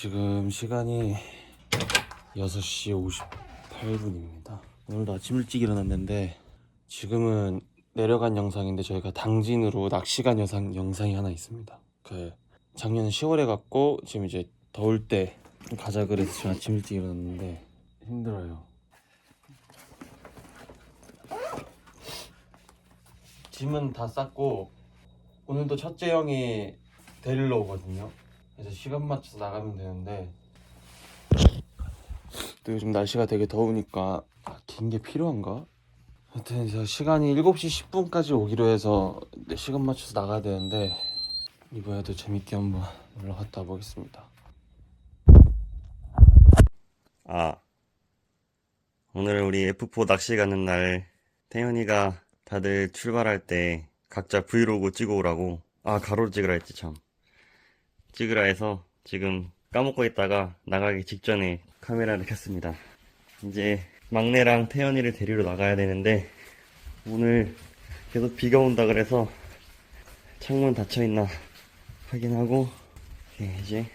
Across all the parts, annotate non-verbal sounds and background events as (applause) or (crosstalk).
지금 시간이 6시 58분입니다. 오늘도 아침 일찍 일어났는데 지금은 내려간 영상인데 저희가 당진으로 낚시 간 영상, 영상이 하나 있습니다. 그 작년 10월에 갔고 지금 이제 더울 때 가자 그래서 지금 아침 일찍 일어났는데 힘들어요. 짐은 다 쌌고 오늘도 첫째 형이 데리러 오거든요. 그래서 시간 맞춰서 나가면 되는데 또 요즘 날씨가 되게 더우니까 아, 긴 게 필요한가? 하여튼 제가 시간이 7시 10분까지 오기로 해서 네, 시간 맞춰서 나가야 되는데 이번에도 재밌게 한번 놀러 갔다 와보겠습니다. 아, 오늘 우리 F4 낚시 가는 날, 태현이가 다들 출발할 때 각자 브이로그 찍어 오라고, 아, 가로로 찍으라 했지, 참. 찍으라 해서 지금 까먹고 있다가 나가기 직전에 카메라를 켰습니다. 이제 막내랑 태현이를 데리러 나가야 되는데, 오늘 계속 비가 온다 그래서 창문 닫혀있나 확인하고, 예, 이제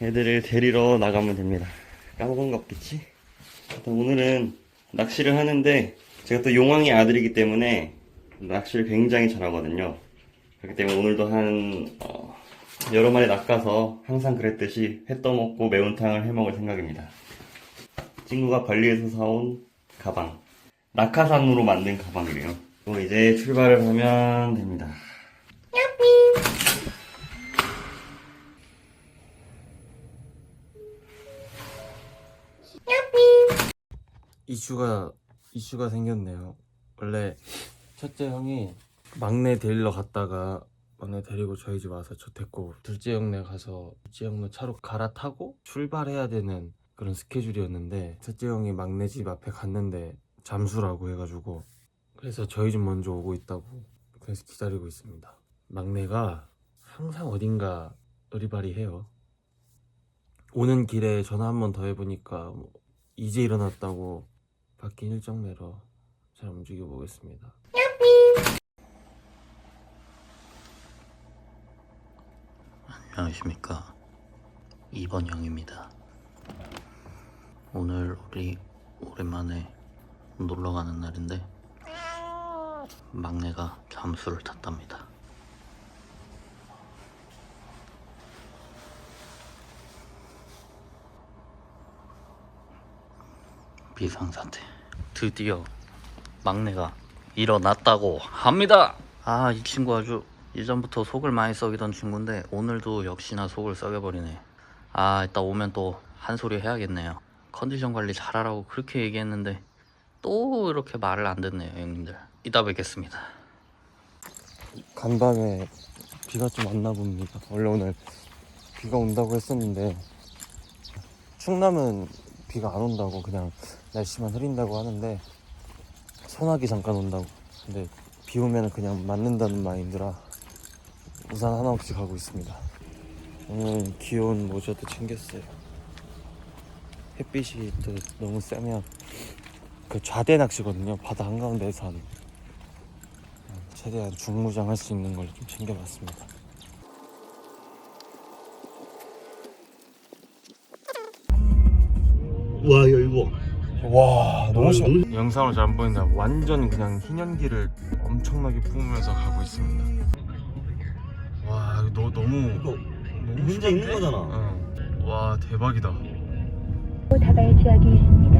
애들을 데리러 나가면 됩니다. 까먹은 거 없겠지? 오늘은 낚시를 하는데 제가 또 용왕의 아들이기 때문에 낚시를 굉장히 잘하거든요. 그렇기 때문에 오늘도 한 어, 여러 마리 낚아서 항상 그랬듯이 회 떠먹고 매운탕을 해먹을 생각입니다. 친구가 발리에서 사온 가방 낙하산으로 만든 가방이래요. 그리고 이제 출발을 하면 됩니다. 이슈가 이슈가 생겼네요. 원래 첫째 형이 막내 데리러 갔다가 막내 데리고 저희 집 와서 저 데리고 둘째 형네 가서 둘째 형네 차로 갈아타고 출발해야 되는 그런 스케줄이었는데 첫째 형이 막내 집 앞에 갔는데 잠수라고 해가지고 그래서 저희 집 먼저 오고 있다고 그래서 기다리고 있습니다. 막내가 항상 어딘가 어리바리해요. 오는 길에 전화 한 번 더 해보니까 뭐 이제 일어났다고 바뀐 일정 내로 잘 움직여 보겠습니다. 안녕하십니까. 2번 형입니다. 오늘 우리 오랜만에 놀러 가는 날인데 막내가 잠수를 탔답니다. 비상사태. 드디어 막내가 일어났다고 합니다. 아 이 친구 아주 이전부터 속을 많이 썩이던 친구인데 오늘도 역시나 속을 썩여버리네 아 이따 오면 또 한 소리 해야겠네요 컨디션 관리 잘하라고 그렇게 얘기했는데 또 이렇게 말을 안 듣네요 형님들 이따 뵙겠습니다 간밤에 비가 좀 왔나 봅니다. 원래 오늘 비가 온다고 했었는데 충남은 비가 안 온다고 그냥 날씨만 흐린다고 하는데 소나기 잠깐 온다고. 근데 비 오면 그냥 맞는다는 마인드라 우산 하나 없이 가고 있습니다. 오늘 귀여운 모자도 챙겼어요. 햇빛이 또 너무 세면 그 좌대 낚시거든요. 바다 한가운데에서 하는. 최대한 중무장 할 수 있는 걸 좀 챙겨봤습니다. 와, 야, 이거. 와 너무 심- 영상으로 잘 안 보인다. 완전 그냥 흰연기를 엄청나게 뿜으면서 가고 있습니다. 너, 너무 이거 너무 문제 심한데? 있는 거잖아. 어. 와 대박이다. 다발 지역이 있습니다.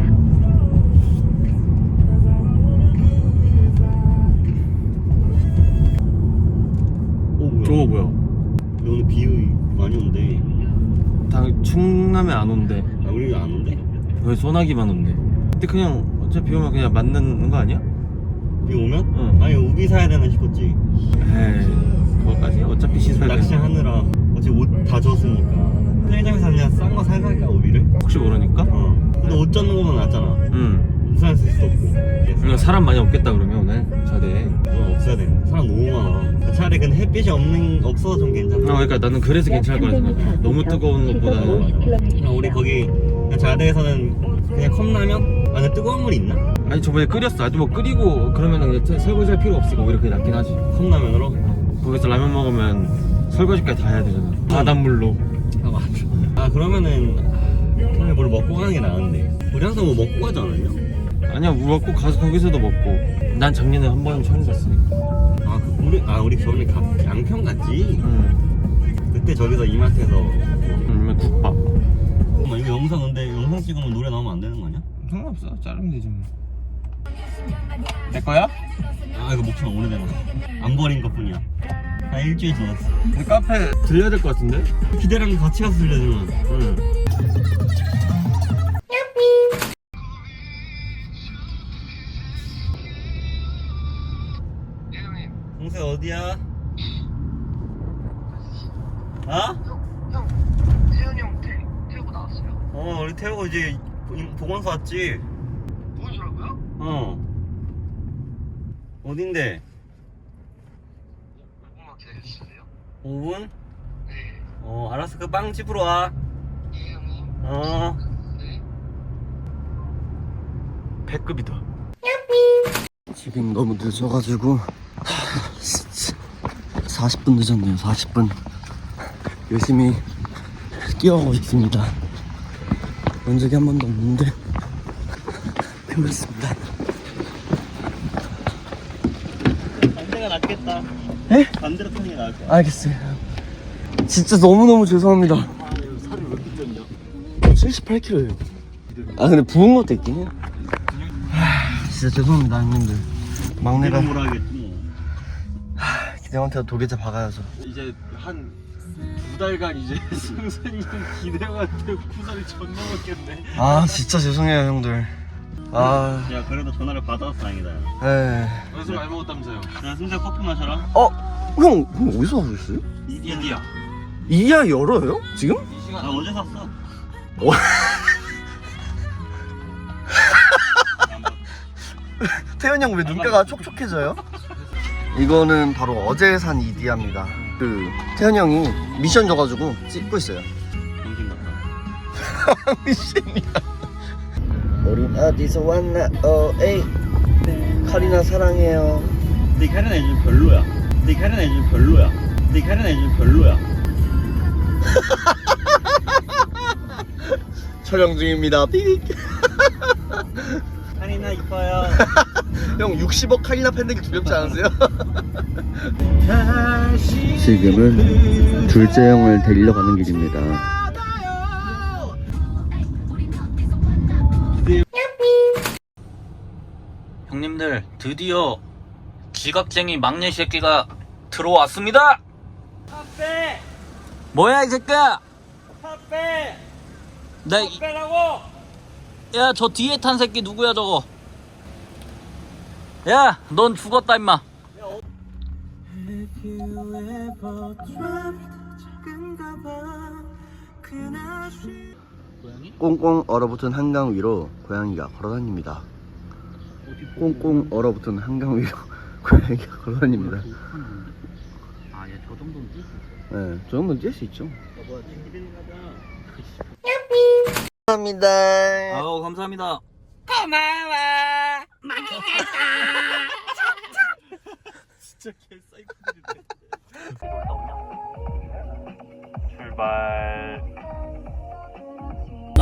오, 뭐야. 저거 뭐야? 오늘 비 많이 온대. 다 충남에 안 온대. 아, 우리 안 온대? 왜 소나기만 온대? 근데 그냥 어차피 비 오면 그냥 맞는 거 아니야? 비 오면? 응. 아니, 우비 사야 되나 싶었지. 에이 그거까지 어차피 돼. 낚시하느라 어차피 옷 다 젖었으니까. 편의점에서 그냥 싼 거 살살까, 우비를? 혹시 모르니까? 어. 근데 옷 젖는 거면 낫잖아. 응. 우산 쓸 수도 없고. 그냥 사람 많이 없겠다 그러면 오늘 자대에. 좀 없어야 돼. 사람 너무 많아. 차라리 근데 햇빛이 없는 없어서 좀아 괜찮아. 그러니까 나는 그래서 괜찮을 거라 생각. 너무 뜨거운 것보다는 그냥 우리 거기 그냥 자대에서는 그냥 컵라면 안에 뜨거운 물 있나? 아니 저번에 끓였어. 아주 뭐 끓이고 그러면 은 이제 설거지 할 필요 없으니까 오히려 그게 낫긴 하지. 컵라면으로? 거기서 라면 먹으면 설거지까지 다 해야 되잖아. 바닷물로. 아 맞아. 아아 그러면은 그냥 뭘 먹고 가는 게 나은데 우리 항상 뭐 먹고 가지 않았냐? 아니야 먹고 가서 거기서도 먹고 난 작년에 한번 처음 갔으니까 아 그, 우리 아 우리 저번에 가, 양평 갔지? 응 그때 저기서 이마트에서 음, 국밥 잠깐만 이거 영상 근데 영상 찍으면 노래 나오면 안 되는 거 아니야? 상관없어 자르면 되지 뭐 내 거야? 아 이거 목청 오래된 거안 버린 것 뿐이야 한 일주일 지났어 근데 카페 들려야 될 것 같은데? 기대랑 같이 가서 들려주면 응 동생 어디야? 어? 태현이 형 태, 태우고 나왔어요? 어 우리 태우고 이제 보건소 왔지? 보여주라고요? 어 어딘데? 조금만 기다려주실래요? 5분? 네. 어 알았어 그 빵 집으로 와 예, 형님. 어. 네. 배급이다 지금 너무 늦어가지고 40분 늦었네요 40분 열심히 뛰어가고 있습니다 본 적이 한 번도 없는데 끝났습니다 반대가 낫겠다 에? 반대로 타는 게 나을 거야. 알겠어요. 진짜 너무너무 죄송합니다. 살이 왜 이렇게 쪘냐? 78kg예요. 아 근데 부은 것도 있긴 해요. 하, 진짜 죄송합니다 형님들. 막내가 내가 뭐라 하겠지 뭐. 기대한테 도계자 박아야죠. 이제 한 두 달간 이제 승선이 형 기대형한테 구설이 존나 먹겠네. 아 진짜 죄송해요 형들 아 야 그래도 전화를 받아서 다행이다 야. 에. 어디서 많이 먹었다면서요? 야 순자 커피 마셔라 어? 형, 형 어디서 하고 있어요? 이디야. 이야 열어요? 지금? 이 시간 나 어제 샀어 (laughs) 태현 형 왜 눈가가 촉촉해져요? 이거는 바로 어제 산 이디야입니다 그 태현 형이 미션 줘가지고 찍고 있어요 정신 같다 (laughs) 미션이야 우린 어디서 왔나? 어 에이. 카리나 사랑해요. 네 카리나 요즘 별로야. 네 카리나 요즘 별로야. 네 카리나 요즘 별로야. (laughs) 촬영 중입니다. 삐릭 (laughs) 카리나 이뻐요. (laughs) 형 60억 카리나 팬들이 두렵지 않으세요? 지금은 둘째 형을 데리러 가는 길입니다. 드디어 지각쟁이 막내 새끼가 들어왔습니다. 뭐야 이 새끼야? 나 이... 야, 저 뒤에 탄 새끼 누구야 저거? 야, 넌 죽었다 임마. 꽁꽁 얼어붙은 한강 위로 고양이가 걸어다닙니다. 꽁꽁 얼어붙은 한강 위로 (laughs) 고양이가 걸어다닙니다. 아, 얘 저 정도는 뛸수 있어. 네, 저 정도는 뛸 수 있죠. 감사합니다. 아우 감사합니다. 진짜 개사이코들인데.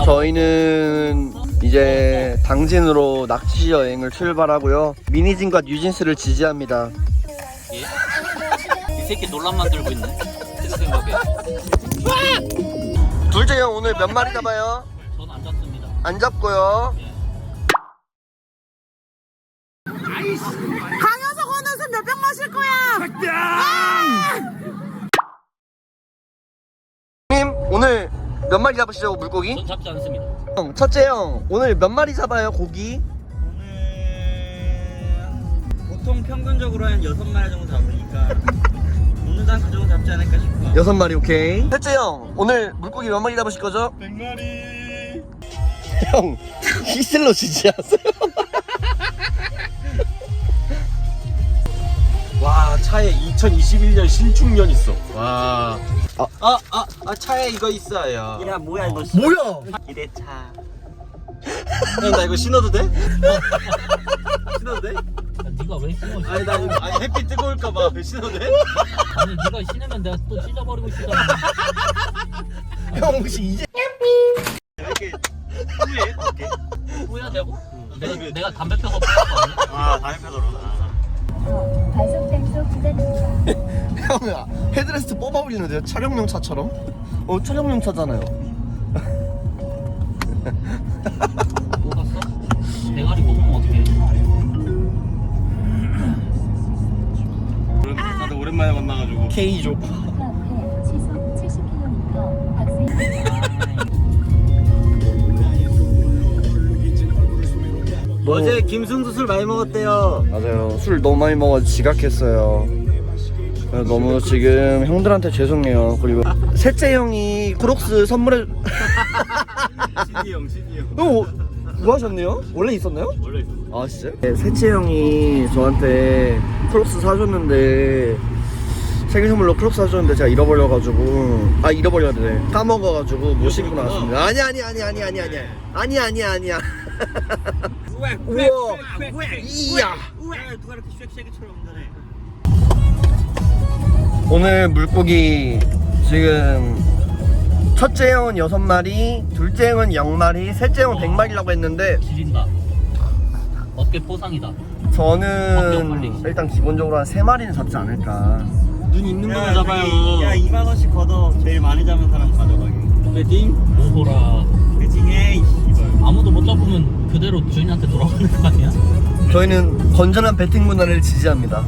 저희는 이제 당진으로 낚시 여행을 출발하고요. 미니진과 뉴진스를 지지합니다. 예? 이 새끼 논란 만들고 있네. 제 생각에. 둘째 형 오늘 몇 마리 잡아요? 전안 잡습니다. 안 잡고요. 강효석 오늘은 몇병 마실 거야? 님 오늘 몇 마리 잡으시죠 물고기? 전 잡지 않습니다. 형 첫째 형 오늘 몇 마리 잡아요 고기? 오늘 보통 평균적으로 한 6마리 정도 잡으니까 오늘도 한그 정도 잡지 않을까 싶어 여섯 마리 오케이. 셋째 형 오늘 물고기 몇 마리 잡으실 거죠? 100마리. (laughs) 형 히슬로 지지하세요. (laughs) 2021년 신축년 있어. 와. 아, 아, 아, 아 차에 이거 있어요. 야 뭐야 이거 뭐야? 기대차 형, 나 이거 신어도 돼? (laughs) 신어도 돼? 야, 네가 왜 신어? 아니 나 이거 아니 햇빛 뜨거울까봐 신어도 돼? 아니 네가 신으면 내가 또 찢어버리고 싶잖아. (laughs) 형 혹시 이제 후회 어떻게? 후회되고? 내가, 내가 담배 펴서 아니야? 아 편으로 과속 단속 구간입니다. 형 헤드레스트 뽑아 올리는데요 촬영용 차처럼? 어 촬영용 차잖아요 뽑았어? (laughs) 대가리 뽑으면 어떡해 다들 오랜만에 만나가지고 K조 그 앞에 시속 70km 박스 어제 김승수 술 많이 먹었대요. 맞아요 술 너무 많이 먹어 지각했어요 너무 지금 형들한테 죄송해요 그리고 셋째 형이 크록스 선물해 신이 형, 신이 형. 어, 뭐 하셨네요? 원래 있었나요? 원래 있었어. 아 진짜요? 네, 셋째 형이 저한테 크록스 사줬는데 생일 선물로 크록스 사줬는데 제가 잃어버려가지고 아 잃어버렸네 까먹어가지고 못 신고 나왔습니다 아니 아니 아니 아니 아니 아니 아니 아니 아니야 우와 이야 누가 이렇게 쉑쉑이처럼 운전해? 오늘 물고기 지금 첫째 형은 여섯 마리 둘째 형은 영 마리 셋째 형은 백 마리라고 했는데 지린다 어깨 포상이다 저는 일단 기본적으로 한세 마리는 잡지 않을까 눈 있는 거나 잡아요. 야 2만 원씩 걷어. 제일 많이 잡은 사람 가져가기. 배팅? 오호라 배팅해. 아무도 못 잡으면 그대로 주인한테 돌아가는 거 아니야? 저희는 건전한 배팅 문화를 지지합니다.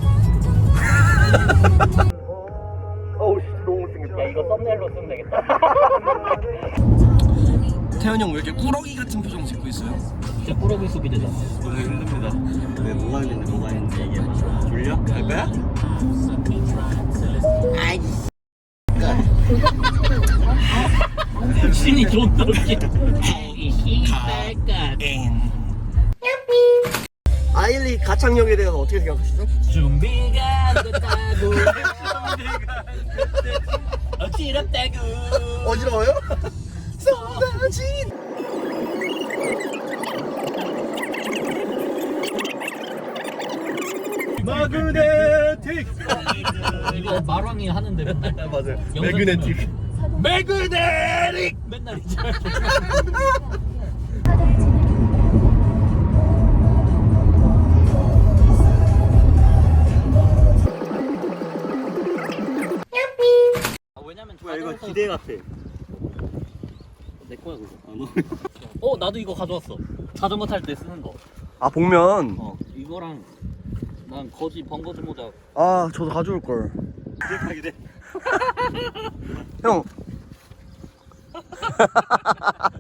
(laughs) 썸네일로 쓰면 되겠다 (laughs) 태현이 형 왜 이렇게 꾸러기 같은 표정 짓고 있어요? 진짜 꾸러기 속이 되잖아 너무 힘듭니다. 왜 뭐가 있는데 뭐가 있는데 얘기해 봐. 졸려? 갈 거야? 신이 존나 씨발까 아일리 가창력에 대해서 어떻게 생각하시죠? 준비가 됐다고 (laughs) 어지럽다고 어지러워요? (laughs) 쏟아진 마그네틱. 이거 마랑이 하는데 맨날 맞아요. 영상 매그네틱. 매그네릭 맨날 이제 (laughs) 이거 기대 같아. 내 거야 그거. 아, 너 (laughs) 어 나도 이거 가져왔어. 자전거 탈 때 쓰는 거. 아 복면. 어, 이거랑 난 거지 번거지 모자. 아 저도 가져올 걸. 기대 기대. (laughs) 형. 아,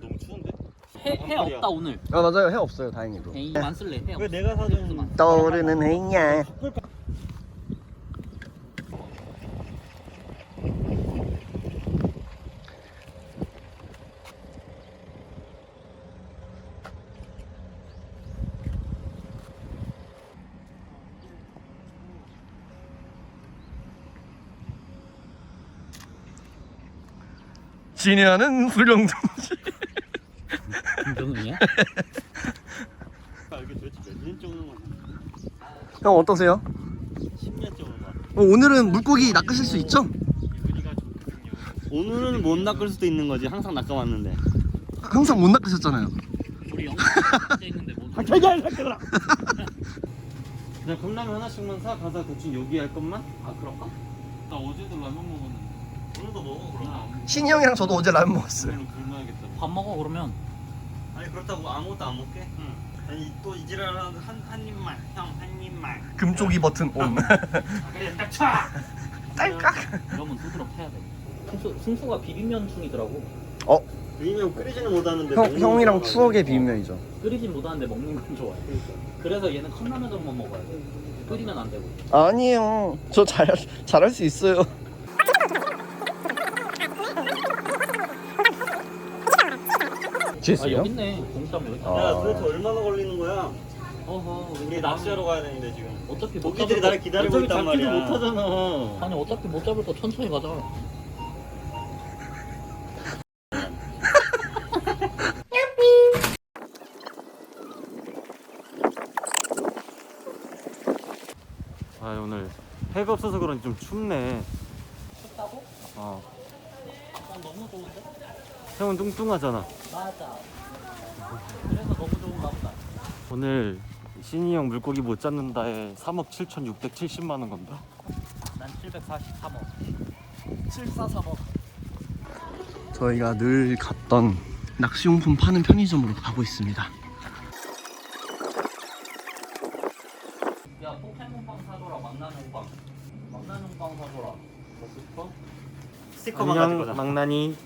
너무 추운데? 해, 해 없다 오늘. 아 맞아요. 해 없어요 다행히도. 에이 안 쓸래? 해 없어. 왜 내가 사준 떠오르는 해냐. 진해하는 수령동지. 김정은이야? 아, 이게 도대체 몇년 정도 만형 어떠세요? 10년 정도 봐. 어, 오늘은 물고기 낚으실 수 있죠? 오늘은 못 낚을 수도 있는 거지. 항상 낚아왔는데. 항상 못 낚으셨잖아요. 우리 영상 돼 (laughs) 있는데 뭐 그냥 컵라면 하나씩만 사 가서 대충 요기할 것만. 아 그럴까? 나 어제도 라면 먹었는데 오늘도 먹어 그럼. 신이 형이랑 저도 어제 라면 먹었어요. 굶어야겠다. 밥 먹어 그러면 아니 그렇다고 아무것도 안 먹게? 응. 아니 또 이지랄 한한 한 입만 형 한 입만. 금쪽이 버튼 온. 그래 딱 쳐. (laughs) 딸깍. 그러면 두드러 패야 돼 승수, 승수가 비빔면충이더라고 비빔면 끓이지는 못하는데. 형 먹는 형이랑 거 추억의. 비빔면이죠. 끓이진 못하는데 먹는 건 좋아해 그래서 얘는 컵라면만 먹어야 돼 끓이면 안 되고 아니에요. 저 잘 잘할 수 있어요. 아 지했어요? 여기 있네 공짜면 여기 있다 아. 야 도대체 얼마나 걸리는 거야? 어허 우리 낚시하러 가야 되는데 지금. 어차피 못 잡을 거 나를 기다리고 있단 말이야. 못하잖아. 아니 어차피 못 잡을 거 천천히 가자 (laughs) 아 오늘 해가 없어서 그런지 좀 춥네 춥다고? 어 어, 너무 좋은데? 형은 뚱뚱하잖아. 맞아. 그래서 너무 좋은가 보다. 오늘 신이 형 물고기 못 잡는다에 3억 7,670만 원 건다. 난 743원. 7435 저희가 늘 갔던 낚시용품 파는 편의점으로 가고 있습니다 야 포켓몬빵 사줘라 망나뇽빵. 망나뇽빵 사줘라. 먹고 싶어? 스티커만 가질 안녕 거잖아. 망나니.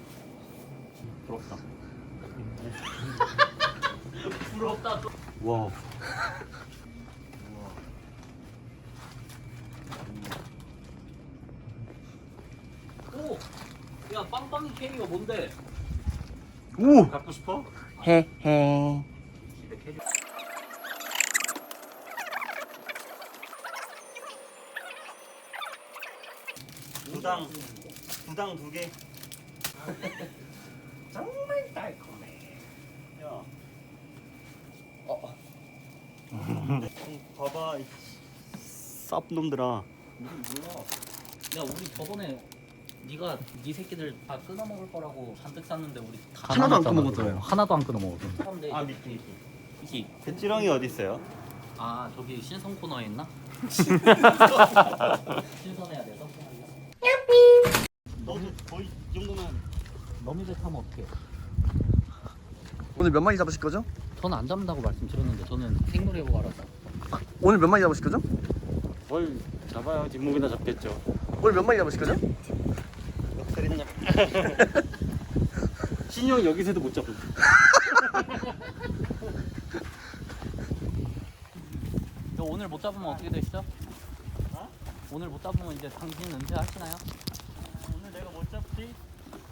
부럽다. 부럽다. 또. 와. 오. 야 빵빵이 캐리어 뭔데? 오. 갖고 싶어? 헤헤. 두당 두당 두 개. (laughs) 정말 달콤해 야. 어. 봐봐. 이 쌉 놈들아. 야 우리 저번에 네가 네 새끼들 다 끊어 먹을 거라고 잔뜩 샀는데 우리 다 하나도 안 끊어 먹었잖아요. 하나도 안 끊어 먹었어. 아 밑에 있어. 이게 배지렁이 어디 있어요? 아 저기 신선 코너에 있나? (laughs) 신선해야 돼서. 너도 거의 이 정도면 너미배 타면 어떡해? 오늘 몇 마리 잡으실 거죠? 저는 안 잡는다고 말씀드렸는데 저는 생물해보고 알아서. 오늘 몇 마리 잡으실 거죠? 뭘 잡아야 뒷목이나 잡겠죠. 오늘 몇 마리 잡으실 거죠? 역설이냐? 신이 형 여기서도 못 잡고. (laughs) 저 오늘 못 잡으면 어떻게 되시죠? 오늘 못 잡으면 이제 당신 은퇴하시나요? 오늘 내가 못 잡지?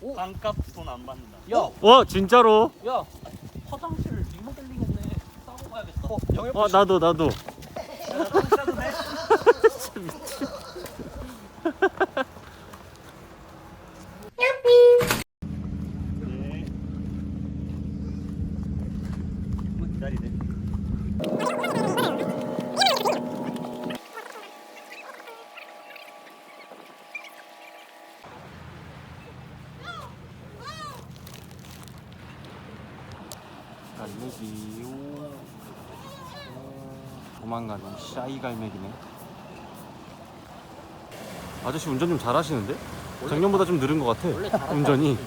오. 반값 돈 안 받는다. 야, 와 진짜로? 야, 화장실 리모델링했네. 싸고 가야겠다. 와 나도 나도. 네. 기다리네. 갈매기. 오. 도망가는 샤이 갈매기네. 아저씨 운전 좀 잘하시는데? 작년보다 좀 늘은 것 같아. 운전이.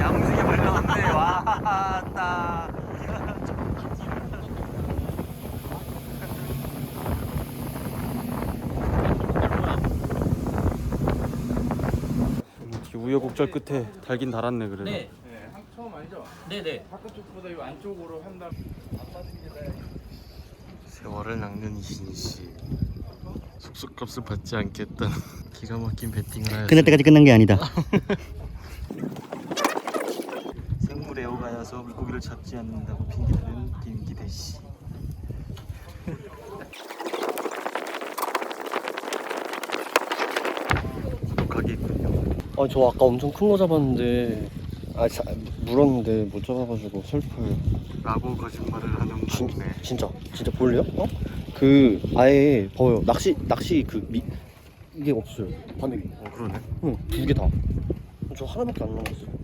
야무지게 말려놨네 와따 우여곡절 끝에 달긴 달았네 그래도. 네. 처음 아니죠? 네네. 세월을 낚는 이신 씨. 속속값을 받지 않겠다는 (laughs) 기가 막힌 배팅을 하였. 끝날 때까지 끝난 게 아니다. (laughs) 생물에 오가여서 물고기를 잡지 않는다고 핑계대는 김기대 씨. 구독하겠군요. 아 저 아까 엄청 큰 거 잡았는데 아 자, 물었는데 못 잡아가지고 슬퍼요 라고 거짓말을 하는 진, 막내. 진짜 진짜 볼래요? 어? 그 아예 봐요 낚시 낚시 그 미, 이게 없어요 바늘이 어 그러네. 응두 개다저 하나밖에 안 남았어요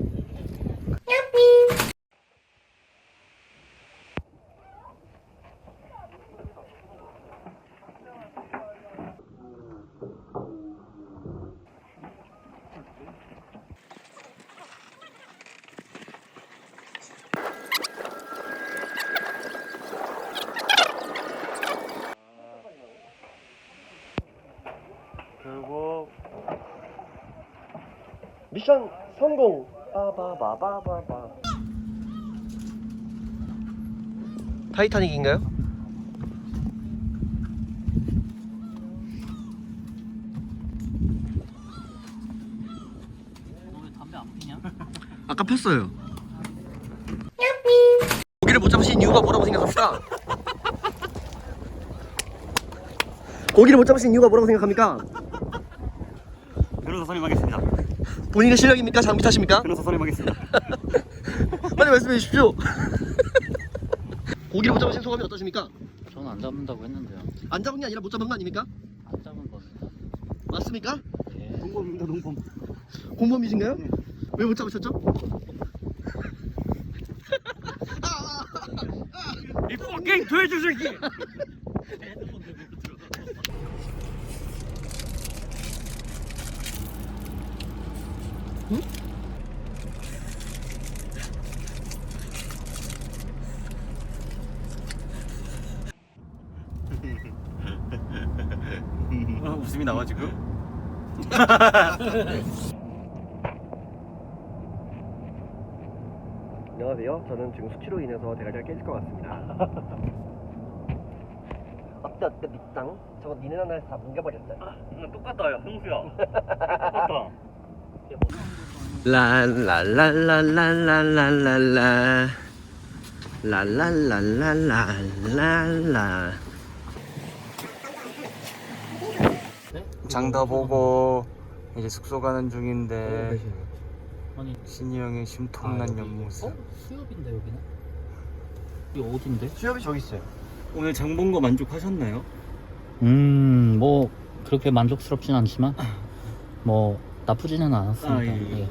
결국 미션 성공 빠바바바바바 타이타닉인가요? 너왜 담배 안 피냐? (laughs) 아까 폈어요 고기를 못 잡으신 이유가 뭐라고 생각합니까? (laughs) 고기를 못 잡으신 이유가 뭐라고 생각합니까? 그래서 선임하겠습니다. 본인의 실력입니까? 장비 탓입니까? 변호사 선임하겠습니다. (laughs) 빨리 말씀해 주십시오. (laughs) 고기를 못 잡으신 소감이 어떠십니까? 저는 안 잡는다고 했는데요. 안 잡은 게 아니라 못 잡은 거 아닙니까? 안 잡은 겁니다. 맞습니까? 예. 농범입니다, 농범. 공범이신가요? 왜 못 잡으셨죠? 이 fucking 돼지 새끼! 나와 지금? (laughs) 안녕하세요. 저는 지금 수치로 인해서 대가리가 깨질 것 같습니다. (laughs) 어때 어때 밑상? 저거 니네 나라에서 다 뭉개버렸어요. 똑같다 야 형수야 (laughs) 똑같다 랄랄랄랄랄랄랄라 랄랄랄랄랄랄라 장다 보고 이제 숙소 가는 중인데 아니 신이 형의 심통난 옆모습. 어? 수협인데 여기는? 이 어딘데? 수협이 저기 있어요. 오늘 장 본 거 만족하셨나요? 음, 뭐 그렇게 만족스럽진 않지만 뭐 나쁘지는 않았습니다. 아, 예. 예.